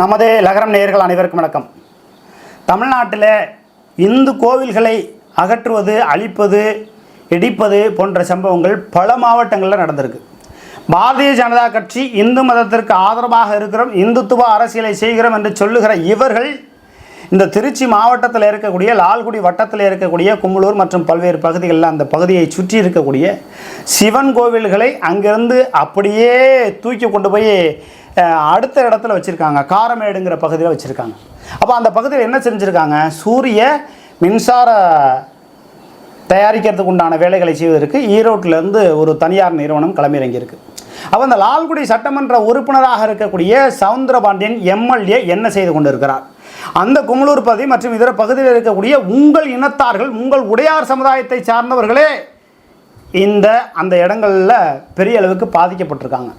நமது லகரம் நேயர்கள் அனைவருக்கும் வணக்கம். தமிழ்நாட்டில் இந்து கோவில்களை அகற்றுவது அழிப்பது இடிப்பது போன்ற சம்பவங்கள் பல மாவட்டங்களில் நடந்திருக்கு. பாரதிய ஜனதா கட்சி இந்து மதத்திற்கு ஆதரவாக இருக்கிறோம் இந்துத்துவ அரசியலை செய்கிறோம் என்று சொல்லுகிற இவர்கள் இந்த திருச்சி மாவட்டத்தில் இருக்கக்கூடிய லால்குடி வட்டத்தில் இருக்கக்கூடிய கும்பலூர் மற்றும் பல்வேறு பகுதிகளில் அந்த பகுதியை சுற்றி இருக்கக்கூடிய சிவன் கோவில்களை அங்கிருந்து அப்படியே தூக்கி கொண்டு போய் அடுத்த இடத்துல வச்சுருக்காங்க. காரமேடுங்கிற பகுதியில் வச்சுருக்காங்க. அப்போ அந்த பகுதியில் என்ன செஞ்சுருக்காங்க? சூரிய மின்சார தயாரிக்கிறதுக்கு உண்டான வேலைகளை செய்வதற்கு ஈரோட்டிலேருந்து ஒரு தனியார் நிறுவனம் களமிறங்கியிருக்கு. அப்போ அந்த லால்குடி சட்டமன்ற உறுப்பினராக இருக்கக்கூடிய சவுந்தரபாண்டியன் எம்எல்ஏ என்ன செய்து கொண்டிருக்கிறார்? அந்த குமலூர் பகுதி மற்றும் இதர பகுதியில் இருக்கக்கூடிய உங்கள் இனத்தார்கள் உங்கள் உடையார் சமுதாயத்தை சார்ந்தவர்களே இந்த அந்த இடங்களில் பெரிய அளவுக்கு பாதிக்கப்பட்டிருக்காங்க.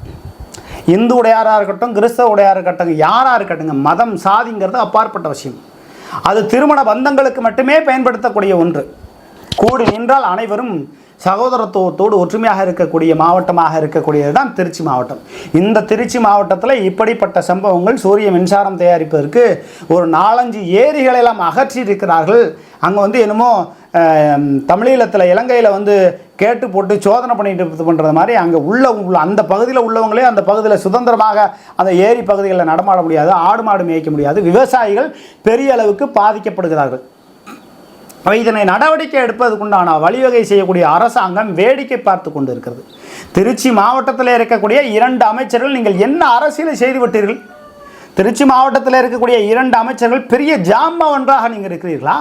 இந்து உடையாராக இருக்கட்டும் கிறிஸ்தவ உடையாராக இருக்கட்டும் யாராக இருக்கட்டுங்க மதம் சாதிங்கிறது அப்பாற்பட்ட விஷயம். அது திருமண பந்தங்களுக்கு மட்டுமே பயன்படுத்தக்கூடிய ஒன்று. கூடி நின்றால் அனைவரும் சகோதரத்துவத்தோடு ஒற்றுமையாக இருக்கக்கூடிய மாவட்டமாக இருக்கக்கூடியது தான் திருச்சி மாவட்டம். இந்த திருச்சி மாவட்டத்தில் இப்படிப்பட்ட சம்பவங்கள் சூரிய மின்சாரம் தயாரிப்பதற்கு ஒரு நாலஞ்சு ஏரிகளெல்லாம் அகற்றி இருக்கிறார்கள் அங்கே வந்து என்னமோ தமிழீழத்தில் இலங்கையில் வந்து கேட்டு போட்டு சோதனை பண்ணிட்டு இது பண்ணுறது மாதிரி அங்கே உள்ள உள்ள அந்த பகுதியில் உள்ளவங்களே அந்த பகுதியில் சுதந்திரமாக அந்த ஏரி பகுதிகளில் நடமாட முடியாது ஆடு மாடு மேய்க்க முடியாது. விவசாயிகள் பெரிய அளவுக்கு பாதிக்கப்படுகிறார்கள். இதனை நடவடிக்கை எடுப்பதற்குண்டான வழிவகை செய்யக்கூடிய அரசாங்கம் வேடிக்கை பார்த்து கொண்டு இருக்கிறது திருச்சி மாவட்டத்தில் இருக்கக்கூடிய இரண்டு அமைச்சர்கள் நீங்கள் என்ன அரசியலை செய்து விட்டீர்கள் திருச்சி மாவட்டத்தில் இருக்கக்கூடிய இரண்டு அமைச்சர்கள் பெரிய ஜாம்ப ஒன்றாக நீங்கள் இருக்கிறீர்களா?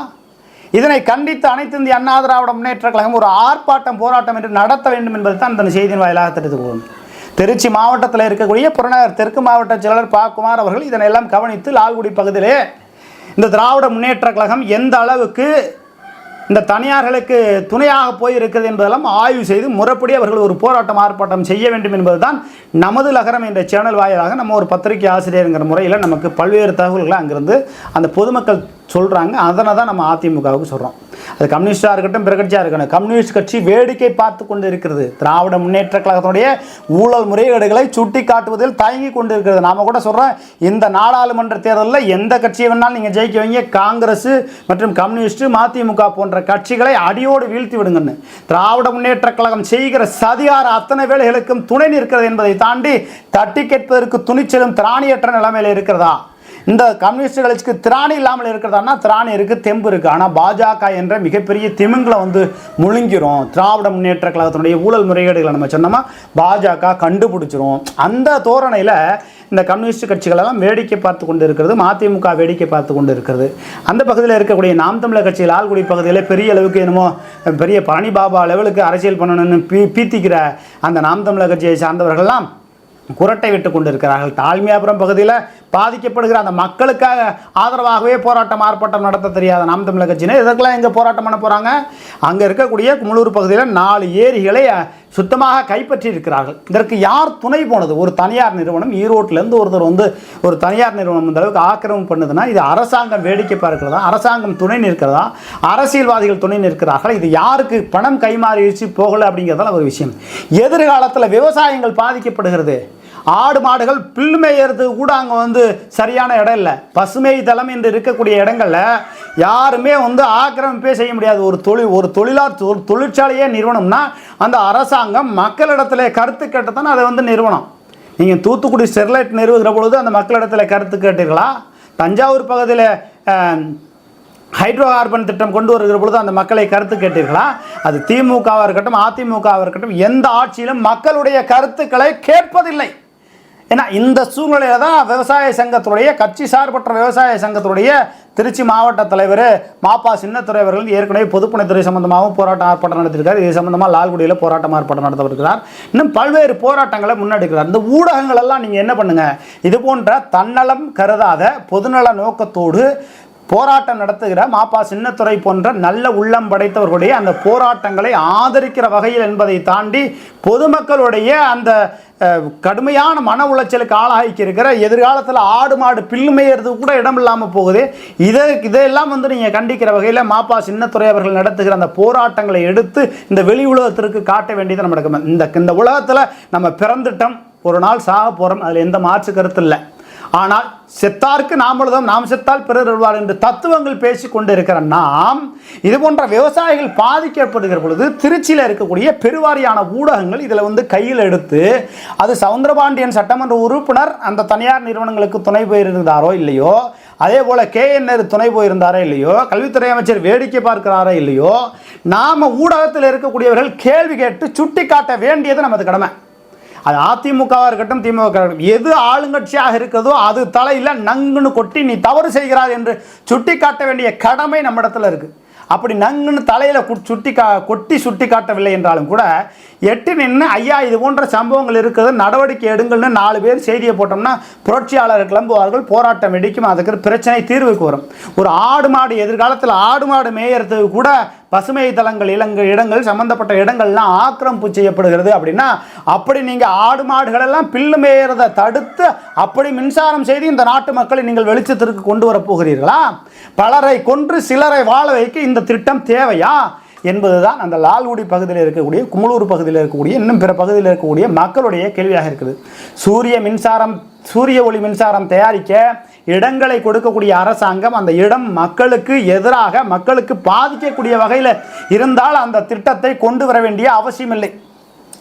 இதனை கண்டித்து அனைத்து இந்திய அண்ணா திராவிட முன்னேற்ற கழகம் ஒரு ஆர்ப்பாட்டம் போராட்டம் என்று நடத்த வேண்டும் என்பது தான் இந்த செய்தியின் வாயிலாக தெரிவித்துக் கொள்ளும் திருச்சி மாவட்டத்தில் இருக்கக்கூடிய புறநகர் தெற்கு மாவட்ட செயலர் பா. குமார் அவர்கள் இதனையெல்லாம் கவனித்து லால்குடி பகுதியிலே இந்த திராவிட முன்னேற்ற கழகம் எந்த அளவுக்கு இந்த தனியார்களுக்கு துணையாக போயிருக்கிறது என்பதெல்லாம் ஆய்வு செய்து முறைப்படி அவர்கள் ஒரு போராட்டம் ஆர்ப்பாட்டம் செய்ய வேண்டும் என்பதுதான் நமது லகரம் என்ற சேனல் வாயிலாக நம்ம ஒரு பத்திரிகை ஆசிரியருங்கிற முறையில் நமக்கு பல்வேறு தகவல்களை அங்கிருந்து அந்த பொதுமக்கள் சொல்கிறாங்க அதனை தான் நம்ம அதிமுகவுக்கு சொல்கிறோம் அது கம்யூனிஸ்டாக இருக்கட்டும் பிற கட்சியாக இருக்கட்டும். கம்யூனிஸ்ட் கட்சி வேடிக்கை பார்த்து கொண்டு இருக்கிறது திராவிட முன்னேற்ற கழகத்தினுடைய ஊழல் முறைகேடுகளை சுட்டி காட்டுவதில் தயங்கி கொண்டு இருக்கிறது நாம் கூட சொல்கிறோம் இந்த நாடாளுமன்ற தேர்தலில் எந்த கட்சியை வேணாலும் நீங்கள் ஜெயிக்க வைங்க. காங்கிரஸ் மற்றும் கம்யூனிஸ்ட் மதிமுக போன்ற கட்சிகளை அடியோடு வீழ்த்தி விடுங்கன்னு. திராவிட முன்னேற்ற கழகம் செய்கிற சதிகார அத்தனை வேலைகளுக்கும் துணை நிற்கிறது என்பதை தாண்டி தட்டி கேட்பதற்கு துணிச்சலும் திராணியற்ற நிலைமையில் இருக்கிறதா? இந்த கம்யூனிஸ்ட் கட்சிக்கு திராணி இல்லாமல் இருக்கிறதானா திராணி இருக்குது தெம்பு இருக்குது ஆனால் பாஜக என்ற மிகப்பெரிய திமுங்களை வந்து முழுங்கிரும். திராவிட முன்னேற்ற கழகத்தினுடைய ஊழல் முறைகேடுகளை நம்ம சொன்னோமா பாஜக கண்டுபிடிச்சிரும். அந்த தோரணையில் இந்த கம்யூனிஸ்ட் கட்சிகளெல்லாம் வேடிக்கை பார்த்து கொண்டு இருக்கிறது மதிமுக வேடிக்கை பார்த்து கொண்டு இருக்கிறது அந்த பகுதியில் இருக்கக்கூடிய நாம் தமிழர் கட்சி லால்குடி பகுதியில் பெரிய அளவுக்கு என்னமோ பெரிய பழனி பாபா லெவலுக்கு அரசியல் பண்ணணும்னு பீ பீத்திக்கிற அந்த நாம் தமிழர் கட்சியை சார்ந்தவர்கள்லாம் குரட்டை விட்டு கொண்டிருக்கிறார்கள். தாழ்மையாபுரம் பகுதியில் பாதிக்கப்படுகிற அந்த மக்களுக்காக ஆதரவாகவே போராட்டம் ஆர்ப்பாட்டம் நடத்த தெரியாத நாம் தமிழக கட்சியினர் இதற்கெல்லாம் எங்கே போராட்டம் பண்ண போகிறாங்க அங்கே இருக்கக்கூடிய குமலூர் பகுதியில் நாலு ஏரிகளை சுத்தமாக கைப்பற்றி இருக்கிறார்கள் இதற்கு யார் துணை போனது? ஒரு தனியார் நிறுவனம் ஈரோட்டிலேருந்து ஒருத்தர் வந்து ஒரு தனியார் நிறுவனம் இந்த அளவுக்கு ஆக்கிரமம் பண்ணுதுன்னா இது அரசாங்கம் வேடிக்கை பார்க்கிறதா? அரசாங்கம் துணை நிற்கிறதா? அரசியல்வாதிகள் துணை நிற்கிறார்கள்? இது யாருக்கு பணம் கைமாறிடுச்சு போகலை அப்படிங்கிறதால ஒரு விஷயம். எதிர்காலத்தில் விவசாயங்கள் பாதிக்கப்படுகிறது. ஆடு மாடுகள் புல் மேயறதுக்கு கூட அங்கே வந்து சரியான இடம் இல்லை. பசுமை தளம் என்று இருக்கக்கூடிய இடங்களில் யாருமே வந்து ஆக்கிரமிப்பே செய்ய முடியாது. ஒரு தொழில் ஒரு தொழிலா தொ- தொழிற்சாலையே நிறுவனம்னா அந்த அரசாங்கம் மக்களிடத்தில் கருத்து கேட்டு தானே அதை வந்து நிறுவனம். நீங்கள் தூத்துக்குடி ஸ்டெர்லைட் நிறுவுகிற பொழுது அந்த மக்களிடத்தில் கருத்து கேட்டீர்களா? தஞ்சாவூர் பகுதியில் ஹைட்ரோ கார்பன் திட்டம் கொண்டு வருகிற பொழுது அந்த மக்களை கருத்து கேட்டீர்களா? அது திமுகவாக இருக்கட்டும் அதிமுகவாக இருக்கட்டும் எந்த ஆட்சியிலும் மக்களுடைய கருத்துக்களை கேட்பதில்லை. ஏன்னா இந்த சூழ்நிலையில தான் விவசாய சங்கத்துடைய கட்சி சார்பற்ற விவசாய சங்கத்துடைய திருச்சி மாவட்ட தலைவர் மாப்பா சின்னத்துறை அவர்கள் ஏற்கனவே பொதுப்பணித்துறை சம்பந்தமாகவும் போராட்டம் ஆர்ப்பாட்டம் நடத்திருக்கார் இது சம்பந்தமாக லால்குடியில் போராட்டம் ஆர்ப்பாட்டம் நடத்தவிருக்கிறார் இன்னும் பல்வேறு போராட்டங்களை முன்னெடுக்கிறார் இந்த ஊடகங்கள் எல்லாம் நீங்கள் என்ன பண்ணுங்க? இது போன்ற தன்னலம் கருதாத பொதுநல நோக்கத்தோடு போராட்டம் நடத்துகிற மாப்பா சின்னத்துறை போன்ற நல்ல உள்ளம் படைத்தவர்களுடைய அந்த போராட்டங்களை ஆதரிக்கிற வகையில் என்பதை தாண்டி பொதுமக்களுடைய அந்த கடுமையான மன உளைச்சலுக்கு ஆளாகி இருக்கிற எதிர்காலத்தில் ஆடு மாடு பில்லுமையிறது கூட இடம் இல்லாமல் போகுது. இதை இதையெல்லாம் வந்து நீங்கள் கண்டிக்கிற வகையில் மாப்பா சின்னத்துறை அவர்கள் நடத்துகிற அந்த போராட்டங்களை எடுத்து இந்த வெளி உலகத்திற்கு காட்ட வேண்டியது நம்ம இந்த இந்த உலகத்தில் நம்ம பிறந்துட்டோம் ஒரு நாள் சாக போகிறோம் அதில் எந்த மாற்று கருத்து இல்லை. ஆனால் செத்தார்க்கு நாம் நாம் செத்தால் பிறர் வருவார் என்று தத்துவங்கள் பேசி கொண்டிருக்கிற நாம் இது போன்ற விவசாயிகள் பாதிக்கப்படுகிற பொழுது திருச்சியில் இருக்கக்கூடிய பெருவாரியான ஊடகங்கள் இதில் வந்து கையில் எடுத்து அது சவுந்தரபாண்டியன் சட்டமன்ற உறுப்பினர் அந்த தனியார் நிறுவனங்களுக்கு துணை போயிருந்தாரோ இல்லையோ அதே போல் கேஎன்ஆர் துணை போயிருந்தாரோ இல்லையோ கல்வித்துறை அமைச்சர் வேடிக்கை பார்க்கிறாரோ இல்லையோ நாம் ஊடகத்தில் இருக்கக்கூடியவர்கள் கேள்வி கேட்டு சுட்டி காட்ட வேண்டியது நமது கடமை. அது அதிமுகவாக இருக்கட்டும் திமுக இருக்கட்டும் எது ஆளுங்கட்சியாக இருக்கிறதோ அது தலையில் நங்குன்னு கொட்டி நீ தவறு செய்கிறார் என்று சுட்டி காட்ட வேண்டிய கடமை நம்மிடத்தில் இருக்குது அப்படி நங்குன்னு தலையில் சுட்டி கா கொட்டி சுட்டி காட்டவில்லை என்றாலும் கூட எட்டு நின்று ஐயா இது போன்ற சம்பவங்கள் இருக்குது நடவடிக்கை எடுங்கள்னு நாலு பேர் செய்தியை போட்டோம்னா புரட்சியாளர் கிளம்புவார்கள் போராட்டம் வெடிக்கும் அதுக்கு பிரச்சனை தீர்வுக்கு வரும். ஒரு ஆடு மாடு எதிர்காலத்தில் ஆடு மாடு மேயறதுக்கு கூட பசுமை தலங்கள் இலங்கு இடங்கள் சம்பந்தப்பட்ட இடங்கள்லாம் ஆக்கிரமிப்பு செய்யப்படுகிறது அப்படின்னா அப்படி நீங்கள் ஆடு மாடுகளெல்லாம் பில்லு மேயறதை தடுத்து அப்படி மின்சாரம் செய்து இந்த நாட்டு மக்களை நீங்கள் வெளிச்சத்திற்கு கொண்டு வரப் போகிறீர்களா? பலரை கொன்று சிலரை வாழ வைக்க இந்த திட்டம் தேவையா? என்பதுதான் அந்த லால்குடி பகுதியில் இருக்கக்கூடிய குமலூர் பகுதியில் இருக்கக்கூடிய இன்னும் பிற பகுதியில் இருக்கக்கூடிய மக்களுடைய கேள்வியாக இருக்குது. சூரிய மின்சாரம் சூரிய ஒளி மின்சாரம் தயாரிக்க இடங்களை கொடுக்கக்கூடிய அரசாங்கம் அந்த இடம் மக்களுக்கு எதிராக மக்களுக்கு பாதிக்கக்கூடிய வகையில் இருந்தால் அந்த திட்டத்தை கொண்டு வர வேண்டிய அவசியமில்லை.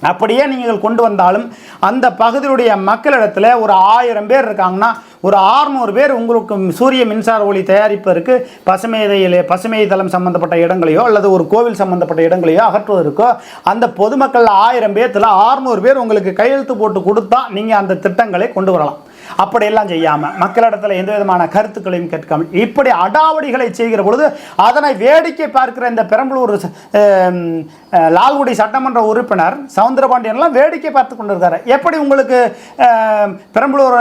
அப்படியே நீங்கள் கொண்டு வந்தாலும் அந்த பகுதியுடைய மக்களிடத்தில் ஒரு ஆயிரம் பேர் இருக்காங்கன்னா ஒரு ஆறுநூறு பேர் உங்களுக்கு சூரிய மின்சார ஒளி தயாரிப்பதற்கு பசுமைதையிலே பசுமை தளம் சம்பந்தப்பட்ட இடங்களையோ அல்லது ஒரு கோவில் சம்பந்தப்பட்ட இடங்களையோ அகற்றுவதற்கோ அந்த பொதுமக்கள் ஆயிரம் பேர்த்தில் ஆறுநூறு பேர் உங்களுக்கு கையெழுத்து போட்டு கொடுத்தா நீங்கள் அந்த திட்டங்களை கொண்டு வரலாம். அப்படியெல்லாம் செய்யாமல் மக்களிடத்தில் எந்த விதமான கருத்துக்களையும் கேட்காமல் இப்படி அடாவடிகளை செய்கிற பொழுது அதனை வேடிக்கை பார்க்கிற இந்த பெரம்பலூர் லால்குடி சட்டமன்ற உறுப்பினர் சவுந்தரபாண்டியன்லாம் வேடிக்கை பார்த்து கொண்டிருக்காரு. எப்படி உங்களுக்கு பெரம்பலூர்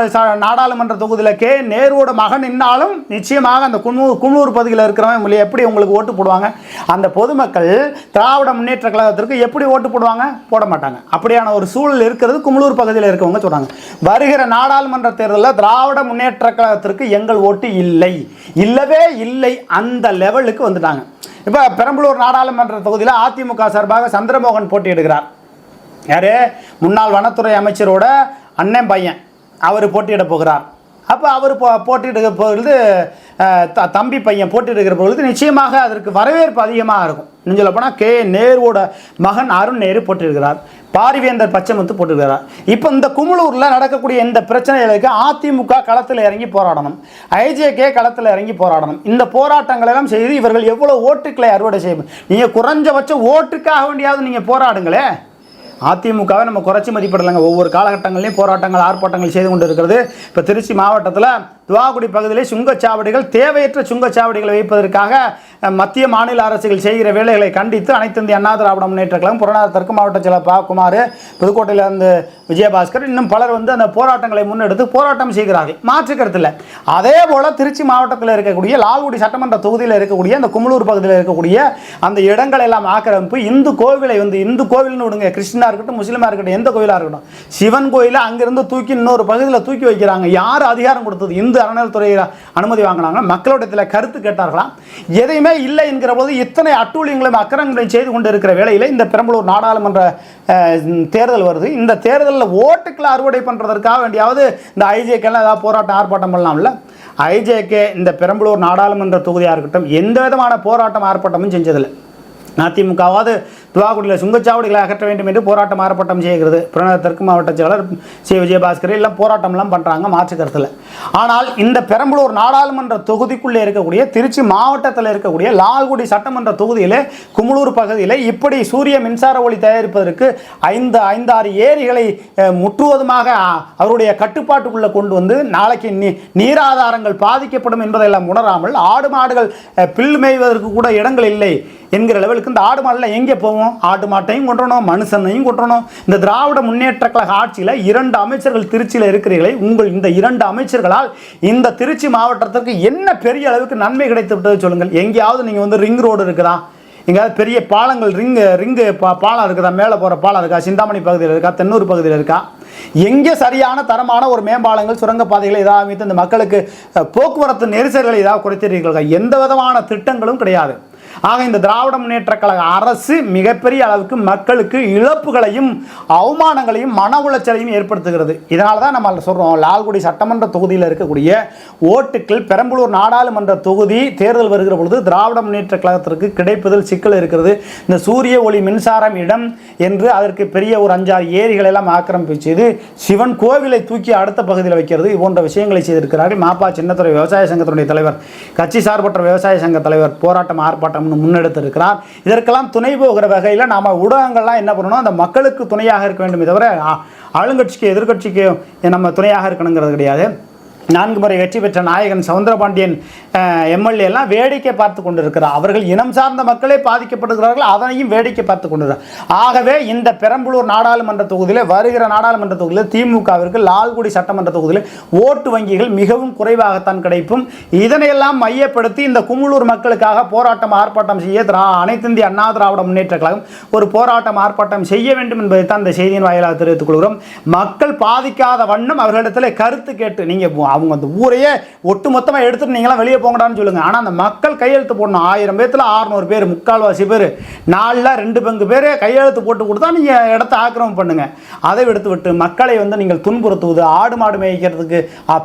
நாடாளுமன்ற தொகுதியில் கே நேருவோட மகன் நின்னாலும் நிச்சயமாக அந்த குன்னூர் குன்னூர் பகுதியில் இருக்கிறவன் உங்களை எப்படி உங்களுக்கு ஓட்டு போடுவாங்க? அந்த பொதுமக்கள் திராவிட முன்னேற்ற கழகத்திற்கு எப்படி ஓட்டு போடுவாங்க? போட மாட்டாங்க. அப்படியான ஒரு சூழல் இருக்கிறது குமலூர் பகுதியில் இருக்கவங்க சொல்கிறாங்க வருகிற நாடாளுமன்ற தேர்தலில் திராவிட முன்னேற்ற கழகத்திற்கு எங்கள் ஓட்டு இல்லை. இல்லவே இல்லை. அந்த லெவலுக்கு வந்துட்டாங்க. இப்போ பெரம்பலூர் நாடாளுமன்ற தொகுதியில் அதிமுக சார்பாக சந்திரமோகன் போட்டியிடுகிறார். யார்? முன்னாள் வனத்துறை அமைச்சரோட அண்ணன் பையன். அவர் போட்டியிட போகிறார். அப்போ அவர் போ போட்டுக்கிட்டு பொழுது த தம்பி பையன் போட்டியிடுகிற பொழுது நிச்சயமாக அதற்கு வரவேற்பு அதிகமாக இருக்கும். இன்னும் சொல்லப்போனால் கே. நேருவோட மகன் அருண் நேரு போட்டிருக்கிறார் பாரிவேந்தர் பச்சைமுத்து போட்டிருக்கிறார் இப்போ இந்த குமுளூரில் நடக்கக்கூடிய இந்த பிரச்சனைகளுக்கு அதிமுக களத்தில் இறங்கி போராடணும். ஐஜேகே களத்தில் இறங்கி போராடணும். இந்த போராட்டங்கள் எல்லாம் செய்து இவர்கள் எவ்வளோ ஓட்டுக்களை அறுவடை செய்யும் நீங்கள் குறைஞ்சபட்ச ஓட்டுக்காக வேண்டியாவது நீங்கள் போராடுங்களே. அதிமுகவை நம்ம குறைச்சி மதிப்பிடலைங்க. ஒவ்வொரு காலகட்டங்களையும் போராட்டங்கள் ஆர்ப்பாட்டங்கள் செய்து கொண்டு இருக்கிறது இப்போ திருச்சி மாவட்டத்தில் துவாகுடி பகுதியிலே சுங்கச்சாவடிகள் தேவையற்ற சுங்கச்சாவடிகளை வைப்பதற்காக மத்திய மாநில அரசுகள் செய்கிற வேலைகளை கண்டித்து அனைத்து இந்திய அண்ணா திராவிட முன்னேற்ற கழகம் புறநாத தெற்கு மாவட்ட செயலர் பா குமார் விஜயபாஸ்கர் இன்னும் பலர் வந்து அந்த போராட்டங்களை முன்னெடுத்து போராட்டம் செய்கிறார்கள். மாற்று கருத்தில் அதே போல் திருச்சி மாவட்டத்தில் இருக்கக்கூடிய லால்குடி சட்டமன்ற தொகுதியில் இருக்கக்கூடிய அந்த குமலூர் பகுதியில் இருக்கக்கூடிய அந்த இடங்கள் எல்லாம் ஆக்கிரமிப்பு இந்து கோவிலை வந்து இந்து கோவில்னு விடுங்க கிருஷ்ணா கிறிஸ்டினா இருக்கட்டும் முஸ்லீமாக இருக்கட்டும் எந்த கோயிலாக இருக்கட்டும் சிவன் கோயிலை அங்கிருந்து தூக்கி இன்னொரு பகுதியில் தூக்கி வைக்கிறாங்க. யார் அதிகாரம் கொடுத்தது? இந்து அறநிலைத்துறை அனுமதி வாங்கினாங்க மக்களிடத்தில் கருத்து கேட்டார்களாம் எதையுமே இல்லை என்கிற போது இத்தனை அட்டூழியங்களும் அக்கிரங்களையும் செய்து கொண்டு இருக்கிற வேளையில் இந்த பெரம்பலூர் நாடாளுமன்ற தேர்தல் வருது. இந்த தேர்தலில் ஓட்டுக்களை அறுவடை பண்ணுறதற்காக வேண்டியாவது இந்த ஐஜேக்கெல்லாம் ஏதாவது போராட்டம் ஆர்ப்பாட்டம் பண்ணலாம்ல? ஐஜேகே இந்த பெரம்பலூர் நாடாளுமன்ற தொகுதியாக இருக்கட்டும் எந்த விதமான போராட்டம் ஆர்ப்பாட்டமும் செஞ்சதில்லை. அதிமுகவாவது துவாக்குடியில் சுங்கச்சாவடிகளை அகற்ற வேண்டும் என்று போராட்டம் ஆர்ப்பாட்டம் செய்கிறது. புறநகர் தெற்கு மாவட்ட செயலர் சி. விஜயபாஸ்கர் எல்லாம் போராட்டம்லாம் பண்ணுறாங்க மாற்று கருத்தில். ஆனால் இந்த பெரம்பலூர் நாடாளுமன்ற தொகுதிக்குள்ளே இருக்கக்கூடிய திருச்சி மாவட்டத்தில் இருக்கக்கூடிய லால்குடி சட்டமன்ற தொகுதியில் குமுளூர் பகுதியில் இப்படி சூரிய மின்சார ஒளி தயாரிப்பதற்கு ஐந்து ஐந்தாறு ஏரிகளை முற்றுவதுமாக அவருடைய கட்டுப்பாட்டுக்குள்ளே கொண்டு வந்து நாளைக்கு நீ நீராதாரங்கள் பாதிக்கப்படும் என்பதெல்லாம் உணராமல் ஆடு மாடுகள் பில் மேய்வதற்கு கூட இடங்கள் இல்லை என்கிற லெவலுக்கு இந்த ஆடு மாடுலாம் எங்கே போகும்? கொண்டுருவோம் ஆடு மாட்டையும் கொண்டுறணும் மனுஷனையும் கொண்டுறணும் இந்த திராவிட முன்னேற்ற கழக ஆட்சியில் இரண்டு அமைச்சர்கள் திருச்சியில் இருக்கிறீர்களே உங்கள் இந்த இரண்டு அமைச்சர்களால் இந்த திருச்சி மாவட்டத்திற்கு என்ன பெரிய அளவுக்கு நன்மை கிடைத்து விட்டது சொல்லுங்கள். எங்கேயாவது நீங்கள் வந்து ரிங் ரோடு இருக்குதா? எங்கேயாவது பெரிய பாலங்கள் ரிங்கு ரிங்கு பா பாலம் இருக்குதா? மேலே போகிற பாலம் இருக்கா? சிந்தாமணி பகுதியில் இருக்கா? தென்னூர் பகுதியில் இருக்கா? எங்கே சரியான தரமான ஒரு மேம்பாலங்கள் சுரங்கப்பாதைகளை ஏதாவது அமைத்து இந்த மக்களுக்கு போக்குவரத்து நெரிசல்களை ஏதாவது குறைத்திருக்கிறீர்களா எந்த விதமான திட்டங்களும் கிடையாது. ஆக இந்த திராவிட முன்னேற்ற கழக அரசு மிகப்பெரிய அளவுக்கு மக்களுக்கு இழப்புகளையும் அவமானங்களையும் மன உளைச்சலையும் ஏற்படுத்துகிறது. இதனால தான் நம்ம சொல்கிறோம் லால்குடி சட்டமன்ற தொகுதியில் இருக்கக்கூடிய ஓட்டுக்கள் பெரம்பலூர் நாடாளுமன்ற தொகுதி தேர்தல் வருகிற பொழுது திராவிட முன்னேற்ற கழகத்திற்கு கிடைப்பதில் சிக்கல் இருக்கிறது. இந்த சூரிய ஒளி மின்சாரம் இடம் என்று அதற்கு பெரிய ஒரு அஞ்சாறு ஏரிகளை எல்லாம் ஆக்கிரமிப்பு சிவன் கோவிலை தூக்கி அடுத்த பகுதியில் வைக்கிறது போன்ற விஷயங்களை செய்திருக்கிறார்கள். மாப்பா சின்னத்துறை விவசாய சங்கத்தினுடைய தலைவர் கட்சி சார்பற்ற விவசாய சங்க தலைவர் போராட்டம் போராட்டம்னு முன்னெடுத்திருக்கிறார். இதற்கெல்லாம் துணை போகிற வகையில் நாம ஊடகங்கள்லாம் என்ன பண்ணணும்? அந்த மக்களுக்கு துணையாக இருக்க வேண்டும். தவிர ஆ- ஆளுங்கட்சிக்கு எதிர்க்கட்சிக்கு நம்ம துணையாக இருக்கணுங்கிறது கிடையாது. நான்கு முறை வெற்றி பெற்ற நாயகன் சவுந்தரபாண்டியன் எம்எல்ஏ எல்லாம் வேடிக்கை பார்த்து கொண்டிருக்கிறார். அவர்கள் இனம் சார்ந்த மக்களே பாதிக்கப்படுகிறார்கள் அதனையும் வேடிக்கை பார்த்து கொண்டிருக்கிறார். ஆகவே இந்த பெரம்பலூர் நாடாளுமன்ற தொகுதியில் வருகிற நாடாளுமன்ற தொகுதியில் திமுகவிற்கு லால்குடி சட்டமன்ற தொகுதியில் ஓட்டு வங்கிகள் மிகவும் குறைவாகத்தான் கிடைக்கும் இதனையெல்லாம் மையப்படுத்தி இந்த குமுளூர் மக்களுக்காக போராட்டம் ஆர்ப்பாட்டம் செய்ய திரா அனைத்து அண்ணா திராவிட முன்னேற்ற கழகம் ஒரு போராட்டம் ஆர்ப்பாட்டம் செய்ய வேண்டும் என்பதை தான் இந்த செய்தியின் வாயிலாக தெரிவித்துக் கொள்கிறோம். மக்கள் பாதிக்காத வண்ணம் அவர்களிடத்தில் கருத்து கேட்டு நீங்கள் அவங்க அந்த ஊரையே ஒட்டு மொத்தமாக எடுத்துட்டு நீங்களாம் வெளியே போங்கடான்னு சொல்லுங்கள் ஆனால் அந்த மக்கள் கையெழுத்து போடணும். ஆயிரம் பேர்த்தில் ஆறுநூறு பேர் முக்கால்வாசி பேர். நாலில் ரெண்டு பங்கு பேர் கையெழுத்து போட்டு கொடுத்தா நீங்கள் இடத்த ஆக்கிரமம் பண்ணுங்கள் அதை எடுத்து விட்டு மக்களை வந்து நீங்கள் துன்புறுத்துவது ஆடு மாடு மேய்க்கிறதுக்கு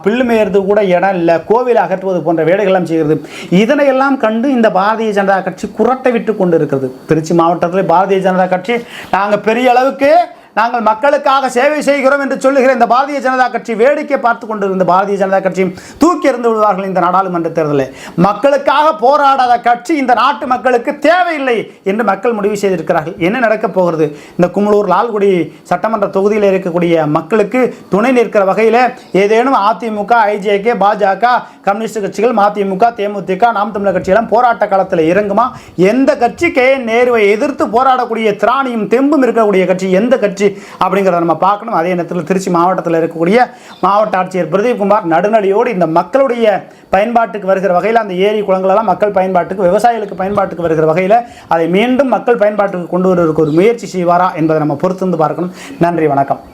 பில்லு மேய்கிறதுக்கு கூட இடம் இல்லை. கோவில் அகற்றுவது போன்ற வேலைகள்லாம் செய்கிறது இதனையெல்லாம் கண்டு இந்த பாரதிய ஜனதா கட்சி குரட்டை விட்டு கொண்டு இருக்கிறது திருச்சி மாவட்டத்தில் பாரதிய ஜனதா கட்சி நாங்கள் பெரிய அளவுக்கு நாங்கள் மக்களுக்காக சேவை செய்கிறோம் என்று சொல்லுகிற இந்த பாரதிய ஜனதா கட்சி வேடிக்கை பார்த்து கொண்டிருந்த பாரதிய ஜனதா கட்சியும் தூக்கி எறிந்து விடுவார்கள் இந்த நாடாளுமன்ற தேர்தலில். மக்களுக்காக போராடாத கட்சி இந்த நாட்டு மக்களுக்கு தேவையில்லை என்று மக்கள் முடிவு செய்திருக்கிறார்கள். என்ன நடக்கப் போகிறது? இந்த குமலூர் லால்குடி சட்டமன்ற தொகுதியில் இருக்கக்கூடிய மக்களுக்கு துணை நிற்கிற வகையில் ஏதேனும் அதிமுக ஐஜேகே பாஜக கம்யூனிஸ்ட் கட்சிகள் மதிமுக தேமுதிக நாம் தமிழர் கட்சியெல்லாம் போராட்ட காலத்தில் இறங்குமா? எந்த கட்சி கே நேருவை எதிர்த்து போராடக்கூடிய திராணியும் தெம்பும் இருக்கக்கூடிய கட்சி எந்த கட்சி? அப்படிங்கிறத நம்ம பார்க்கணும். அதே நேரத்தில் திருச்சி மாவட்டத்தில் இருக்கக்கூடிய மாவட்ட ஆட்சியர் பிரதீப் குமார் நடுநடியோடு இந்த மக்களுடைய பயன்பாட்டுக்கு வருகிற வகையில் அந்த ஏரி குளங்களெல்லாம் மக்கள் பயன்பாட்டுக்கு விவசாயிகளுக்கு பயன்பாட்டுக்கு வருகிற வகையில் அதை மீண்டும் மக்கள் பயன்பாட்டுக்கு கொண்டு வருவதற்கு ஒரு முயற்சி செய்வாரா என்பதை நம்ம பொறுத்திருந்து பார்க்கணும். நன்றி வணக்கம்.